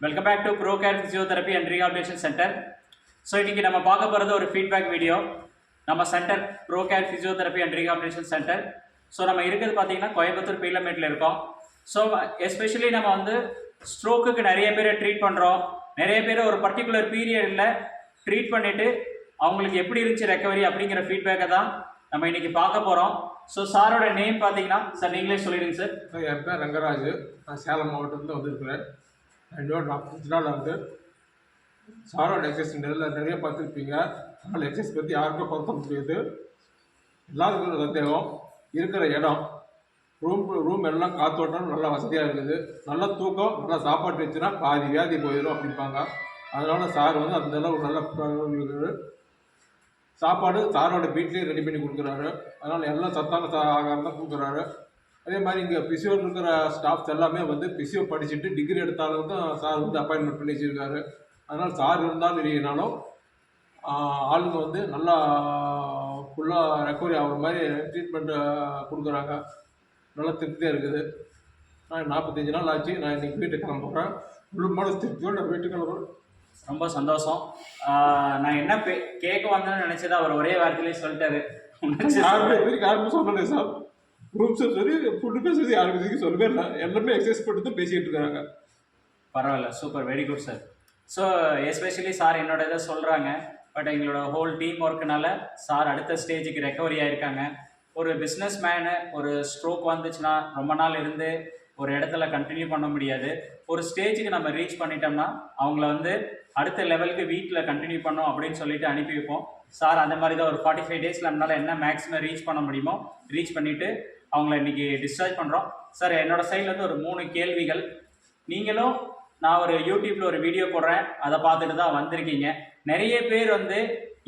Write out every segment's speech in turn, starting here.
Welcome back to pro care physiotherapy and rehabilitation centre so இன்றைக்கி நம்ம பார்க்க போகிறது ஒரு ஃபீட்பேக் வீடியோ நம்ம centre pro care physiotherapy and rehabilitation centre so நம்ம இருக்கிறது பார்த்தீங்கன்னா கோயம்புத்தூர் பீலமேட்டில் இருக்கோம். ஸோ எஸ்பெஷலி நம்ம வந்து ஸ்ட்ரோக்குக்கு நிறைய பேரை ட்ரீட் பண்ணுறோம் நிறைய பேர் ஒரு பர்டிகுலர் பீரியடில் ட்ரீட் பண்ணிவிட்டு அவங்களுக்கு எப்படி இருந்துச்சு ரெக்கவரி அப்படிங்கிற ஃபீட்பேக்கை தான் நம்ம இன்றைக்கி பார்க்க போகிறோம் ஸோ சாரோட நேம் பார்த்தீங்கன்னா சார் நீங்களே சொல்லிடுங்க சார் சார், என் பேர் ரங்கராஜ். நான் சேலம் மாவட்டத்தில் வந்திருக்கிறேன். என்னோட நாற்பத்தஞ்சு நாள் வந்து சாரோட எக்ஸசைஸ் நிறைய நிறைய பார்த்துருப்பீங்க. அதனால் எக்ஸசைஸ் பற்றி யாருக்கும் பொருத்த முடியாது எல்லாத்துக்கும் சந்தேகம். இருக்கிற இடம் ரூம் ரூம் எல்லாம் காத்தோட்டம் நல்லா வசதியாக இருக்குது. நல்ல தூக்கம் நல்லா சாப்பாடு வச்சுன்னா பாதி வியாதி போயிடும் அப்படிம்பாங்க. அதனால் சார் வந்து அந்த அளவு நல்ல சாப்பாடு சாரோட வீட்லேயே ரெடி பண்ணி கொடுக்குறாரு. அதனால் எல்லாம் சத்தான சா ஆகாரம் தான் கொடுக்குறாரு. அதே மாதிரி இங்கே பிசியோ இருக்கிற ஸ்டாஃப்ஸ் எல்லாமே வந்து பிசியோ படிச்சுட்டு டிகிரி எடுத்தாலும் தான் சார் வந்து அப்பாயின்மெண்ட் பண்ணி வச்சிருக்காரு. அதனால் சார் இருந்தாலும் இல்லைனாலும் ஆளுங்க வந்து நல்லா ஃபுல்லாக ரெக்கவரி ஆகிற மாதிரி ட்ரீட்மெண்ட்டு கொடுக்குறாங்க. நல்லா திருப்தியாக இருக்குது. நான் நாற்பத்தஞ்சு நாள் ஆச்சு. நான் இன்னைக்கு வீட்டுக்கு கிளம்புறேன். முழு மனசு திருப்தியோட நான் வீட்டுக்கு கிளம்புறேன். ரொம்ப சந்தோஷம். நான் என்ன பே- கேட்க வந்தேன்னு நினைச்சது அவர் ஒரே வார்த்தையிலே சொல்லிட்டாரு. இது வரைக்கும் யாருமே சொல்லலை சார் குரூப்ஸும் சரி ஃபுட்டுமே சரி யாருமே இதுக்கு சொல்லவே இல்லை. எல்லாமே எக்ஸசைஸ் பண்ணி தான் பேசிக்கிட்டு இருக்காங்க. பரவாயில்ல super very good sir so especially sir என்னோட இதை சொல்கிறாங்க பட் எங்களோட ஹோல் டீம் ஒர்க்குனால சார் அடுத்த ஸ்டேஜுக்கு ரெக்கவரி ஆயிருக்காங்க. ஒரு பிஸ்னஸ் மேனு ஒரு ஸ்ட்ரோக் வந்துச்சுன்னா ரொம்ப நாள் இருந்து ஒரு இடத்துல கண்டினியூ பண்ண முடியாது. ஒரு ஸ்டேஜுக்கு நம்ம ரீச் பண்ணிட்டோம்னா அவங்கள வந்து அடுத்த லெவலுக்கு வீட்டில் கண்டினியூ பண்ணோம் அப்படின்னு சொல்லிட்டு அனுப்பி வைப்போம். சார் அந்த மாதிரி தான் ஒரு ஃபார்ட்டி ஃபைவ் டேஸில் நம்மளால் என்ன மேக்ஸிமம் ரீச் பண்ண முடியுமோ ரீச் பண்ணிவிட்டு அவங்கள இன்னைக்கு டிஸ்சார்ஜ் பண்ணுறோம் சார் என்னோட சைட்லேருந்து ஒரு மூணு கேள்விகள். நீங்களும் நான் ஒரு யூடியூப்பில் ஒரு வீடியோ போடுறேன். அதை பார்த்துட்டு தான் வந்திருக்கீங்க. நிறைய பேர் வந்து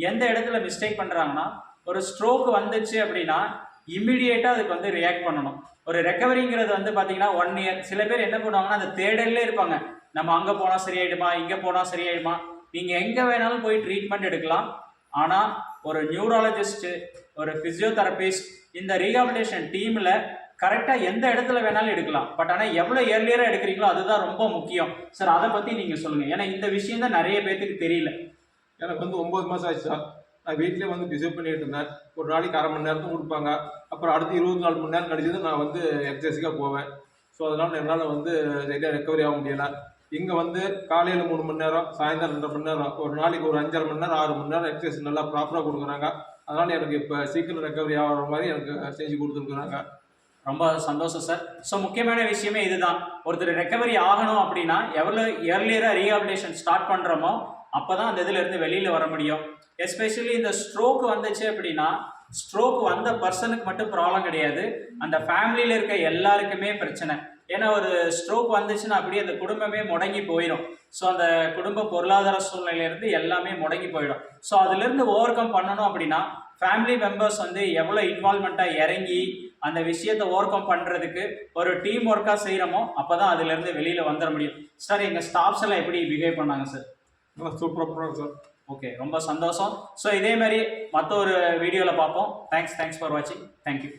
எந்த இடத்துல மிஸ்டேக் பண்ணுறாங்கன்னா ஒரு ஸ்ட்ரோக் வந்துச்சு அப்படின்னா இம்மிடியேட்டாக அதுக்கு வந்து ரியாக்ட் பண்ணணும். ஒரு ரெக்கவரிங்கிறது வந்து பார்த்தீங்கன்னா ஒன் இயர் சில பேர் என்ன பண்ணுவாங்கன்னா அந்த தேடல்லே இருப்பாங்க. நம்ம அங்கே போனால் சரியாயிடுமா இங்கே போனால் சரியாயிடுமா. நீங்கள் எங்கே வேணாலும் போய் ட்ரீட்மெண்ட் எடுக்கலாம். ஆனால் ஒரு நியூராலஜிஸ்ட்டு ஒரு ஃபிசியோதெரபிஸ்ட் இந்த ரீஹாபிலிட்டேஷன் டீமில் கரெக்டாக எந்த இடத்துல வேணாலும் எடுக்கலாம். பட் ஆனால் எவ்வளோ ஏர்லியராக எடுக்கிறீங்களோ அதுதான் ரொம்ப முக்கியம். சார் அதை பற்றி நீங்கள் சொல்லுங்கள் ஏன்னா இந்த விஷயம் தான் நிறைய பேர்த்துக்கு தெரியல. எனக்கு வந்து ஒம்பது மாதம் ஆச்சு சார் நான் வீட்டிலே வந்து பிசிவ் பண்ணிட்டு இருந்தேன். ஒரு நாளைக்கு அரை மணி நேரத்துக்கு கொடுப்பாங்க. அப்புறம் அடுத்து இருபத்தி நாலு மணி நேரம் கழிச்சு தான் நான் வந்து எக்ஸசைஸுக்காக போவேன். ஸோ அதனால் என்னால் வந்து சரியாக ரெக்கவரி ஆக முடியல. இங்கே வந்து காலையில் மூணு மணி நேரம் சாயந்தரம் ரெண்டு மணி நேரம் ஒரு நாளைக்கு ஒரு அஞ்சரை மணி நேரம் ஆறு மணி நேரம் எக்ஸசைஸ் நல்லா ப்ராப்பராக கொடுக்குறாங்க. அதனால் எனக்கு இப்போ சீக்கிரம் ரெக்கவரி ஆகிற மாதிரி எனக்கு செஞ்சு கொடுத்துருக்குறாங்க. ரொம்ப சந்தோஷம் சார். ஸோ முக்கியமான விஷயமே இதுதான். ஒருத்தர் ரெக்கவரி ஆகணும் அப்படின்னா எவ்வளோ ஏர்லியராக ரீஹாபிலேஷன் ஸ்டார்ட் பண்ணுறோமோ அப்போ தான் அந்த இதிலேருந்து வெளியில் வர முடியும். எஸ்பெஷலி இந்த ஸ்ட்ரோக் வந்துச்சு அப்படின்னா ஸ்ட்ரோக் வந்த பர்சனுக்கு மட்டும் ப்ராப்ளம் கிடையாது. அந்த ஃபேமிலியில் இருக்க எல்லாருக்குமே பிரச்சனை. ஏன்னா ஒரு ஸ்ட்ரோக் வந்துச்சுன்னா அப்படியே அந்த குடும்பமே முடங்கி போயிடும். ஸோ அந்த குடும்ப பொருளாதார சூழ்நிலையிலேருந்து எல்லாமே முடங்கி போயிடும். ஸோ அதுலேருந்து ஓவர் கம் பண்ணணும் அப்படின்னா ஃபேமிலி மெம்பர்ஸ் வந்து எவ்வளோ இன்வால்மெண்ட்டாக இறங்கி அந்த விஷயத்தை ஓவர் கம் பண்ணுறதுக்கு ஒரு டீம் ஒர்க்காக செய்கிறோமோ அப்போ தான் அதுலேருந்து வெளியில் வந்துட முடியும். சார் எங்கள் ஸ்டாஃப்ஸ் எல்லாம் எப்படி பிஹேவ் பண்ணாங்க சார் நல்லா சூப்பராக சார் ஓகே ரொம்ப சந்தோஷம். ஸோ இதே மாதிரி மற்ற ஒரு வீடியோவில் பார்ப்போம். தேங்க்ஸ் தேங்க்ஸ் ஃபார் வாட்சிங் தேங்க்யூ